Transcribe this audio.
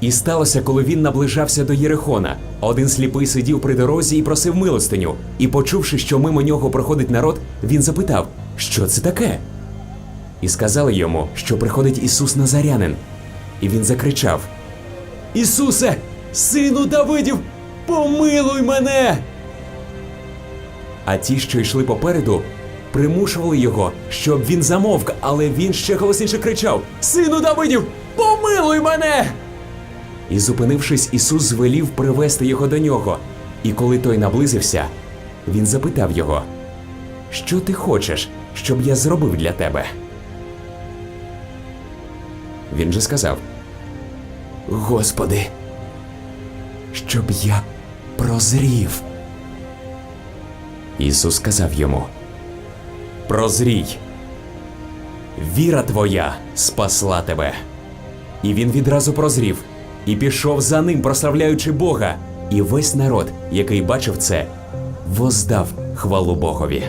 І сталося, коли він наближався до Єрихона. Один сліпий сидів при дорозі і просив милостиню. І, почувши, що мимо нього проходить народ, він запитав, що це таке? І сказали йому, що приходить Ісус Назарянин. І він закричав: Ісусе, сину Давидів, помилуй мене! А ті, що йшли попереду, примушували його, щоб він замовк, але він ще голосніше кричав: Сину Давидів, помилуй мене! І, зупинившись, Ісус звелів привести його до нього. І коли той наблизився, він запитав його: Що ти хочеш, щоб я зробив для тебе? Він же сказав: Господи, щоб я прозрів. Ісус сказав йому: Прозрій. Віра твоя спасла тебе. І він відразу прозрів і пішов за ним, прославляючи Бога. І весь народ, який бачив це, воздав хвалу Богові.